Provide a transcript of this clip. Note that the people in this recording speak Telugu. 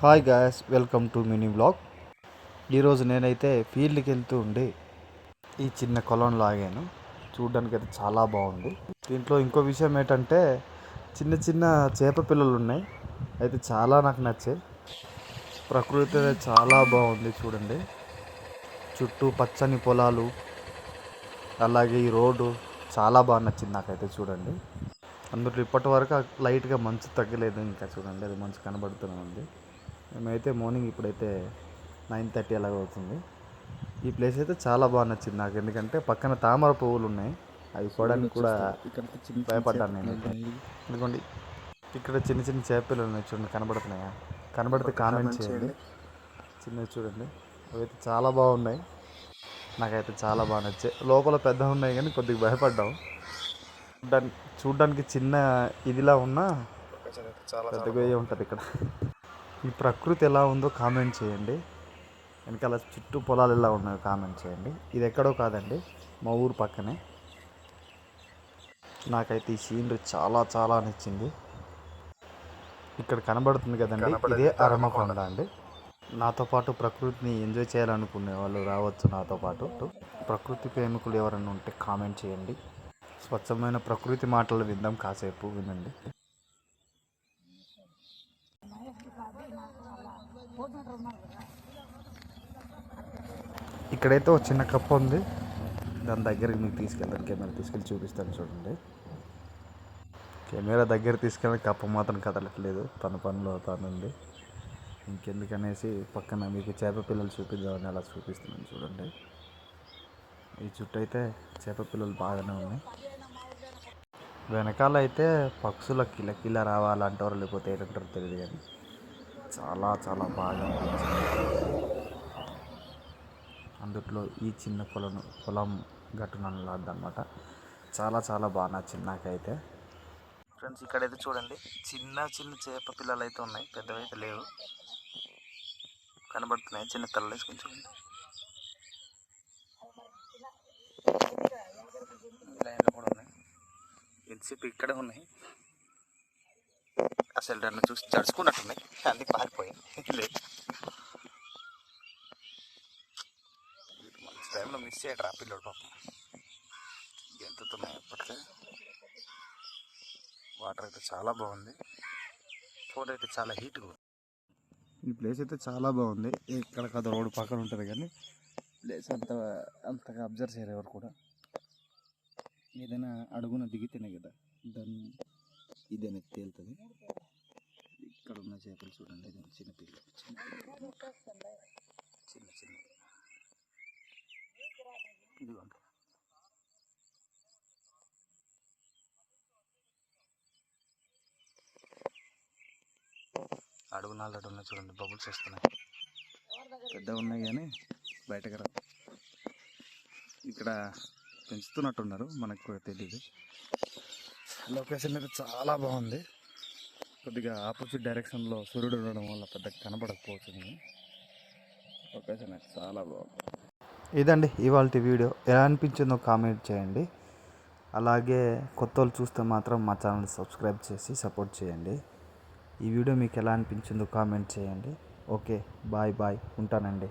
Hi guys welcome to mini blog ఈరోజు నేనైతే ఫీల్డ్కి వెళ్తూ ఉండి ఈ చిన్న కొలను లాగాను. చూడడానికి అయితే చాలా బాగుంది. దీంట్లో ఇంకో విషయం ఏంటంటే చిన్న చిన్న చేప పిల్లలు ఉన్నాయి అయితే చాలా నాకు నచ్చాయి. ప్రకృతి చాలా బాగుంది చూడండి. చుట్టూ పచ్చని పొలాలు అలాగే ఈ రోడ్డు చాలా బాగా నచ్చింది నాకైతే చూడండి. అందులో ఇప్పటి వరకు లైట్గా మంచు తగ్గలేదు ఇంకా చూడండి అది మంచు కనబడుతూనే ఉంది. మేమైతే మార్నింగ్ ఇప్పుడైతే నైన్ థర్టీ అలాగ అవుతుంది. ఈ ప్లేస్ అయితే చాలా బాగా నచ్చింది నాకు. ఎందుకంటే పక్కన తామర పువ్వులు ఉన్నాయి. అవి పోవడానికి కూడా భయపడ్డాను నేను ఎందుకంటే ఇక్కడ చిన్న చిన్న చేపలు ఉన్నాయి చూడండి కనబడుతున్నాయా? కనబడితే కామెంట్ చేయండి. చిన్నవి చూడండి. అవైతే చాలా బాగున్నాయి. నాకైతే చాలా బాగా నచ్చాయి. లోపల పెద్ద ఉన్నాయి కానీ కొద్దిగా భయపడ్డాం. చూడ్డానికి చూడ్డానికి చిన్న ఇదిలా ఉన్నా పెద్దగా ఉంటుంది ఇక్కడ. ఈ ప్రకృతి ఎలా ఉందో కామెంట్ చేయండి. వెనకాల చుట్టూ పొలాలు ఎలా ఉన్నాయో కామెంట్ చేయండి. ఇది ఎక్కడో కాదండి మా ఊరు పక్కనే. నాకైతే ఈ సీనరీ చాలా చాలా నచ్చింది. ఇక్కడ కనబడుతుంది కదండి ఇదే అరమకొండ అండి. నాతో పాటు ప్రకృతిని ఎంజాయ్ చేయాలనుకునే వాళ్ళు రావచ్చు నాతో పాటు. ప్రకృతి ప్రేమికులు ఎవరైనా ఉంటే కామెంట్ చేయండి. స్వచ్ఛమైన ప్రకృతి మాటలు విందాం కాసేపు వినండి. ఇక్కడైతే ఒక చిన్న కప్ప ఉంది. దాని దగ్గరికి మీకు తీసుకెళ్తాను. కెమెరా తీసుకెళ్ళి చూపిస్తాను చూడండి. కెమెరా దగ్గర తీసుకెళ్ళి కప్ప మాత్రం కదలట్లేదు. తన పనిలో తానుంది ఇంకెందుకనేసి పక్కన మీకు చేప పిల్లలు చూపిద్దామని అలా చూపిస్తున్నాను చూడండి. ఈ చుట్టూ అయితే చేప పిల్లలు బాగానే ఉన్నాయి. వెనకాల అయితే పక్షుల కిల కిల రావాలంటారు లేకపోతే ఏంటంటారు తెలియదు కానీ చాలా చాలా బాగా అందుట్లో ఈ చిన్న పొలం పొలం గట్టున అనమాట చాలా చాలా బాగా నచ్చింది నాకైతే. ఫ్రెండ్స్ ఇక్కడైతే చూడండి చిన్న చిన్న చేప పిల్లలు అయితే ఉన్నాయి. పెద్దవి అయితే లేవు. కనబడుతున్నాయి చిన్న తలలు వేసుకొని చూడండి. లైన్లో కూడా ఉన్నాయి. ఎంతసేపు ఇక్కడే ఉన్నాయి? అసలు నన్ను చూసి జడుచుకున్నట్టున్నాయి అందుకు పారిపోయాయి లేదు. మంచి టైంలో మిస్ అయ్యాడు ఆ పిల్లడు పాపం. ఎంతున్నాయి అప్పట్లో వాటర్ అయితే చాలా బాగుంది. ఫోన్ అయితే చాలా హీట్గా ఉంది. ఈ ప్లేస్ అయితే చాలా బాగుంది. ఇక్కడ కదా రోడ్డు పక్కన ఉంటుంది కానీ ప్లేస్ అంత అంతగా అబ్జర్వ్ చేయరు ఎవరు కూడా. ఏదైనా అడుగున దిగితేనే కదా దాన్ని ఇదేనా తేలుతుంది. చేపలు చూడండి ఇది చిన్న చిన్న పిల్లలు. చిన్న చిన్న. ఇదిగోండి అడుగు నాలుగు ఉన్నాయి చూడండి బబుల్స్ వస్తున్నాయి. పెద్ద ఉన్నాయి కానీ బయటకు రా ఇక్కడ పెంచుతున్నట్టున్నారు మనకు తెలియదు. లొకేషన్ అయితే చాలా బాగుంది. కొద్దిగా ఆపోజిట్ డైరెక్షన్లో సూర్యుడు ఉండడం వల్ల పెద్దగా కనపడకపోతుంది లొకేషన్ అయితే చాలా బాగుంది. ఇదండి ఇవాళ వీడియో. ఎలా అనిపించిందో కామెంట్ చేయండి. అలాగే కొత్త వాళ్ళు చూస్తే మాత్రం మా ఛానల్ సబ్స్క్రైబ్ చేసి సపోర్ట్ చేయండి. ఈ వీడియో మీకు ఎలా అనిపించిందో కామెంట్ చేయండి. Okay bye bye. ఉంటానండి.